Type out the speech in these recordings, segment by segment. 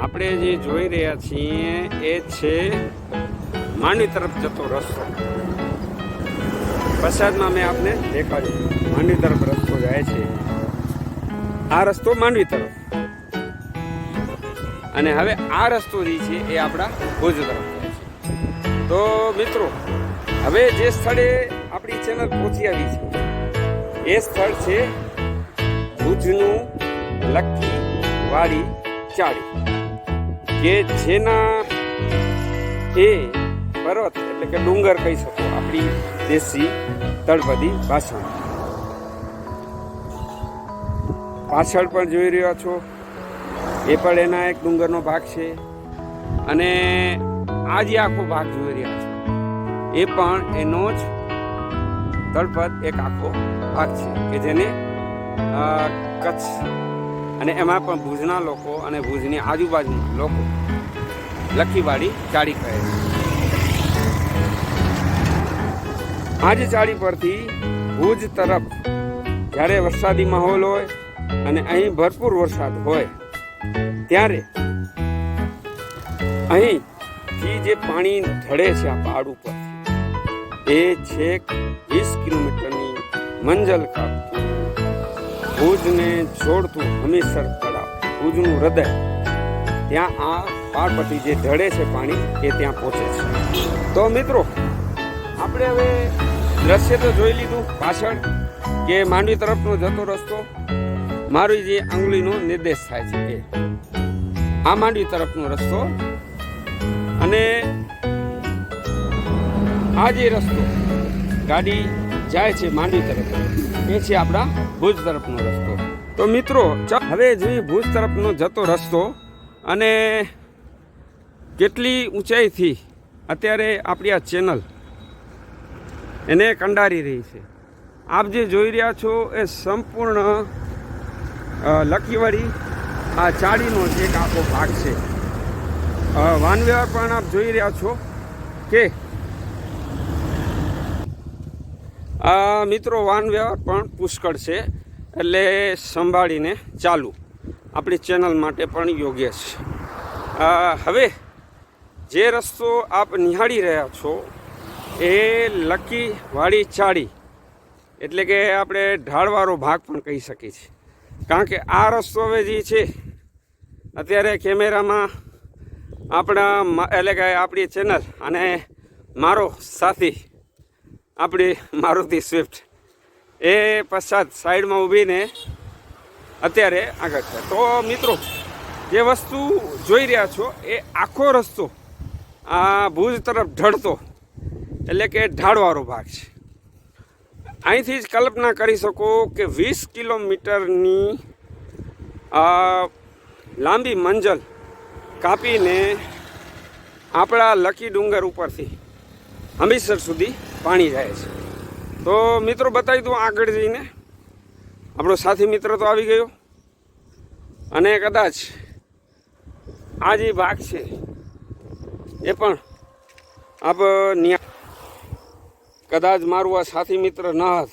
આપણે જે જોઈ રહ્યા છીએ એ છે માંડવી તરફ જતો રસ્તો. પ્રસાદમાં મેં આપને દેખાડ્યું. માંડવી તરફ રસ્તો જાય છે. આ રસ્તો માંડવી તરફ. અને હવે આ રસ્તો જે છે એ આપણા ભુજ તરફ છે. તો મિત્રો, હવે જે સ્થળે આપણી ચેનલ પહોંચી આવી છે, એ સ્થળ છે ભુજનું લક્કી વાડી. ચાળી કે જેના એ પર્વત, એટલે કે ડુંગર કહી શકો, આપણી દેશી તળપદી ભાષામાં. પાછળ પણ જોઈ રહ્યા છો, એ પણ એના એક ડુંગરનો ભાગ છે. અને આ જે આખો ભાગ જોઈ રહ્યા છો. એ પણ એનો જ તળપદ, એક આખો ભાગ છે, કે જેને કચ્છ અને એમાં પણ ભુજના લોકો અને ભુજની આજુબાજુના લોકો લખીવાડી ચાળી કહે છે. આજ ચાળી પરથી ભુજ તરફ જ્યારે વરસાદી માહોલ હોય અને અહીં ભરપૂર વરસાદ હોય, ત્યારે અહીંથી જે પાણી ઢળે છે આ પહાડ ઉપર એ છેક વીસ કિલોમીટરની મંજલ કાપતું ભુજને જોડતું હમીસર તળાવ, ભુજનું હૃદય. ત્યાં આ પરથી જે ઢળે છે પાણી, એ ત્યાં પહોંચે છે. તો મિત્રો, આપણે હવે દ્રશ્ય તો જોઈ લીધું પાછળ, કે માંડવી તરફનો જતો રસ્તો, મારી જે આંગળીનો નિર્દેશ થાય છે એ આ માંડવી તરફનો રસ્તો અને આ જે રસ્તો ગાડી જાય છે માંડવી તરફ. એ છે આપણા ભુજ તરફનો રસ્તો. તો મિત્રો હવે જોઈએ ભુજ તરફનો જતો રસ્તો અને કેટલી ઊંચાઈથી અત્યારે આપણી આ ચેનલ એને કંડારી રહી છે. આપ જે જોઈ રહ્યા છો એ સંપૂર્ણ લકીવાડી આ ચાડીનો જ એક આખો ભાગ છે. અ, વ્યવહાર પણ આપ જોઈ રહ્યા છો કે આ મિત્રો, વાહન વ્યવહાર પણ પુષ્કળ છે, એટલે સંભાળીને ચાલુ. આપણી ચેનલ માટે પણ યોગ્ય છે. હવે જે રસ્તો આપ નિહાળી રહ્યા છો, એ લકી વાડી ચાળી એટલે કે આપણે ઢાળવાળો ભાગ પણ કહી શકીએ છીએ. કારણ કે આ રસ્તો હવે જે છે, અત્યારે કેમેરામાં આપણા એટલે કે આપણી ચેનલ અને મારો સાથી આપણી મારુતિ સ્વિફ્ટ. એ પશ્ચાત સાઈડમાં ઊભીને અત્યારે આગળ છે. તો મિત્રો, જે વસ્તુ જોઈ રહ્યા છો, એ આખો રસ્તો આ ભુજ તરફ ઢળતો, એટલે કે ઢાળવાળો ભાગ છે. અહીંથી જ કલ્પના કરી શકો કે વીસ કિલોમીટરની લાંબી મંજલ કાપીને આપણા લકી ડુંગર ઉપરથી હમીરસર સુધી પાણી જાય છે. તો મિત્રો બતાવી દઉં આગળ જઈને. આપણો સાથી મિત્ર તો આવી ગયો. અને કદાચ આ જે ભાગ છે, એ પણ આપ કદાચ મારું આ સાથી મિત્ર ન હોત,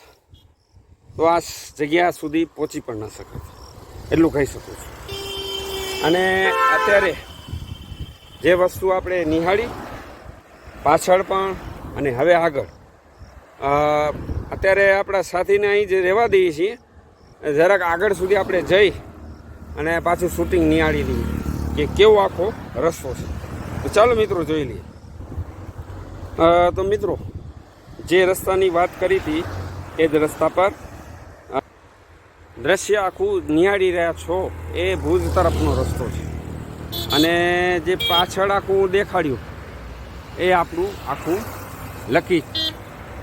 તો આ જગ્યા સુધી પહોંચી પણ ન શકત. એટલું કહી શકું છું. અને અત્યારે જે વસ્તુ આપણે નિહાળી, પાછળ પણ અને હવે આગળ અત્યારે આપણા સાથીને અહીં જે રહેવા દઈએ છીએ, જરાક આગળ સુધી આપણે જઈ અને પાછું શૂટિંગ નિહાળી દઈએ કે કેવો આખો રસ્તો છે. ચાલો મિત્રો જોઈ લઈએ. તો મિત્રો, જે રસ્તાની વાત કરી હતી, એ જ રસ્તા પર દ્રશ્ય આખું નિહાળી રહ્યા છો, એ ભુજ તરફનો રસ્તો છે. અને જે પાછળ આખું દેખાડ્યું, એ આપણું આખું લકી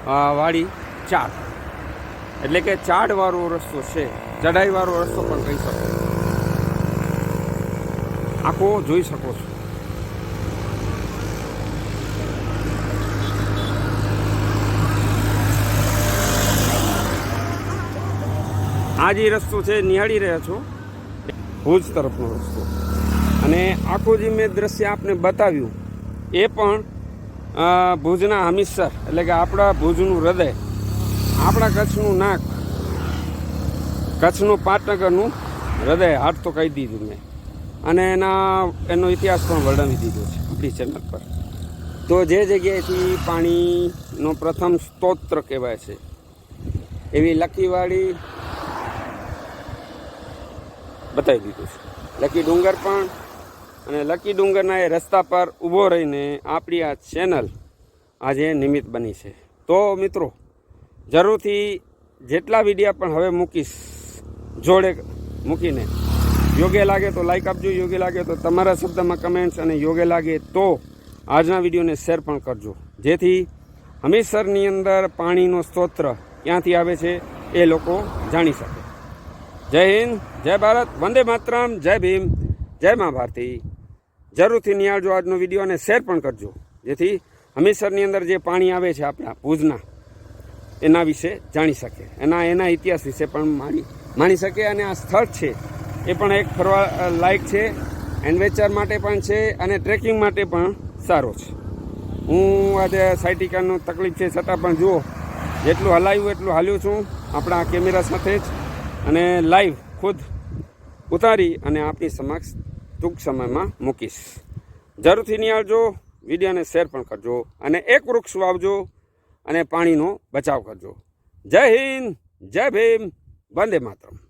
વાળી ચાડ એટલે કે ચાડવાળો રસ્તો છે, ચઢાઈવાળો રસ્તો પણ કહી શકો. આખો જોઈ શકો છો. આ જે રસ્તો છે, નિહાળી રહ્યા છો, ભુજ તરફનો રસ્તો. અને આખું જે મેં દ્રશ્ય આપને બતાવ્યું, એ પણ ભુજના હમીસર, એટલે કે આપણા ભુજનું હૃદય, આપણા કચ્છનું નાક, કચ્છનું પાટનગરનું હૃદય હાટ તો કહી દીધું મેં. અને એના, એનો ઇતિહાસ પણ વર્ણવી દીધો છે, આપણી ચેનલ પર. તો જે જગ્યાએથી પાણીનો પ્રથમ સ્તોત્ર કહેવાય છે, એવી લકીવાળી બતાવી દીધું છે. લકી ડુંગર પણ અને લકી ડુંગરના એ રસ્તા પર ઊભો રહીને આપણી આ ચેનલ આજે નિમિત્ત બની છે. તો મિત્રો, જરૂરથી જેટલા વિડીયા પણ હવે મૂકીશ, જોડે મૂકીને. યોગ્ય લાગે તો લાઇક આપજો, યોગ્ય લાગે તો તમારા શબ્દમાં કમેન્ટ્સ અને યોગ્ય લાગે તો આજના વિડીયોને શેર પણ કરજો. જેથી હમીરસરની અંદર પાણીનો સ્તોત્ર ક્યાંથી આવે છે એ લોકો જાણી શકે. જય હિન્દ, જય ભારત, વંદે માતરમ, જય ભીમ, જય મા ભારતી જરૂરથી નિહાળજો આજનો વીડિયો અને શેર પણ કરજો. જેથી હમીરસરની અંદર જે પાણી આવે છે આપણા ભુજના, એના વિશે જાણી શકે. એના એના ઇતિહાસ વિશે પણ માણી માણી શકે અને આ સ્થળ છે, એ પણ એક ફરવા લાયક છે. એડવેન્ચર માટે પણ છે અને ટ્રેકિંગ માટે પણ સારો છે. હું આજે સાયટિકાનો તકલીફ છે છતાં પણ જુઓ, જેટલું હલાવ્યું એટલું હાલ્યું છું. આપણા કેમેરા સાથે જ અને લાઈવ ખુદ ઉતારી અને આપની સમક્ષ ટૂંક સમયમાં મૂકીશ. જરૂરથી નિહાળજો, વિડીયોને શેર પણ કરજો અને એક વૃક્ષ વાવજો અને પાણીનો બચાવ કરજો. જય હિન્દ, જય ભીમ, વંદે માતરમ.